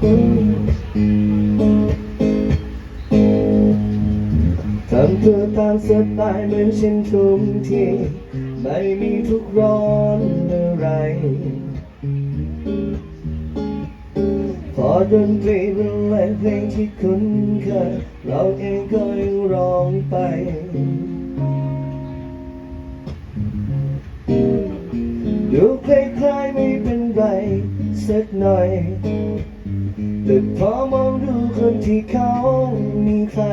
ทำตัวตามสไตล์เหมือนฉันทุกทีไม่มีทุกร้อนอะไร พอดนตรีบรรเลงเพลงที่คุ้นเคยเราเองก็ยังร้องไปดูคล้ายๆไม่เป็นไรสักหน่อย แต่พอมองดูคนที่เขามีใคร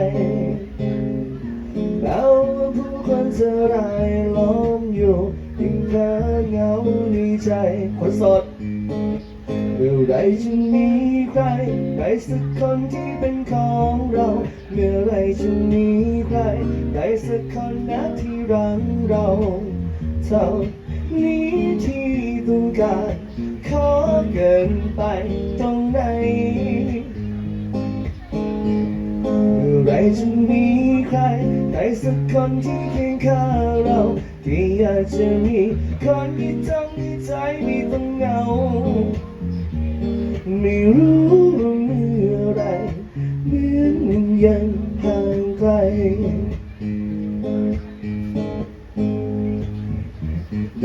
แล้วผู้คนจะรายล้อมอยู่ยิ่งเพ้อเหงาในใจคนสดเมื่อไรจะมีใครใครสักคนที่เป็นของเรา เมื่อไรจะมีใครใครสักคนนะที่รักเราเท่านี้ที่ต้องการขอเกินไปตรง เมื่อไรจะมีใครใครสักคนที่เคียงข้างเราที่อยากจะมีคนที่ทำให้ใจไม่ต้องเหงาไม่รู้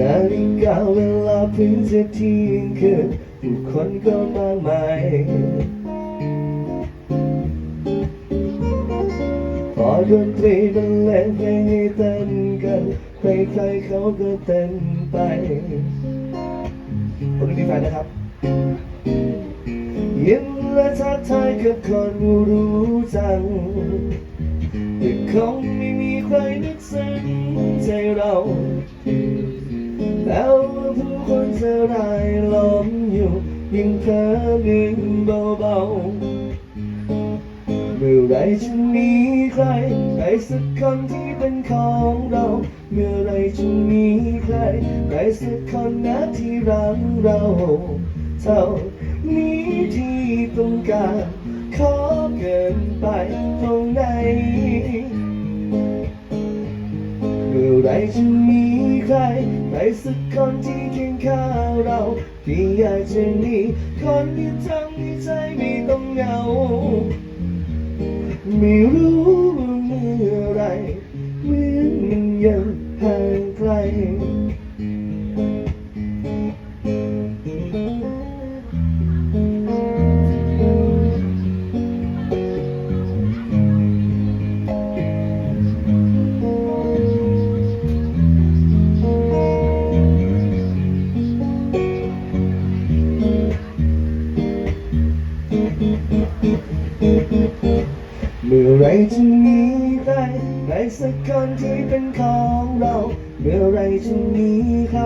นาฬิกาเวลาเพิ่งจะเที่ยงคืนผู้คนก็มากมายพอดนตรีบรรเลงเพลงให้เต้นกันใครๆเขาก็เต้นไปคนนี้แฟนนะครับยิ้มและทักทายกับคนรู้จักแต่คงไม่มีใครนึกซึ้งใจเรา แล้วผู้คนจะรายล้อมอยู่ยิ่งเพ้อลืมเบาๆเมื่อไรจะมีใครใครสักคนที่เป็นของเรา เมื่อไรจะมีใครใครสักคนนะที่รักเราเท่านี้ที่ต้องการขอเกินไปตรงไหนเมื่อไรจะมีใคร ใครสักคนที่เคียงข้างเราที่อยากจะมีคนที่ทำให้ใจไม่ต้องเหงา ไม่รู้ เมื่อไรจะมีใครใครสักคนที่เป็นของเรา เมื่อไรจะมีใคร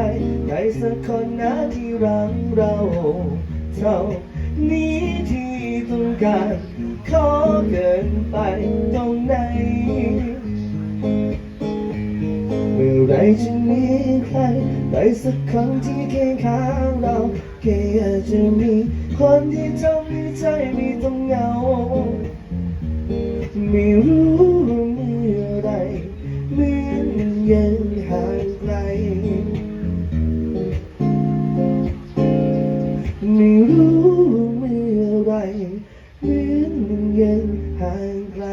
ใครสักคนนะที่รักเราเท่านี้ที่ต้องการขอเกินไปตรงไหน เมื่อไรจะมีใครใครสักคนที่เคียงข้างเราแค่อยากจะมีคนที่ทำให้ใจไม่ต้องเหงา ไม่รู้เมื่อไรเมื่อนยังห่างไกล ไม่รู้เมื่อไรเมื่อนยังห่างไกล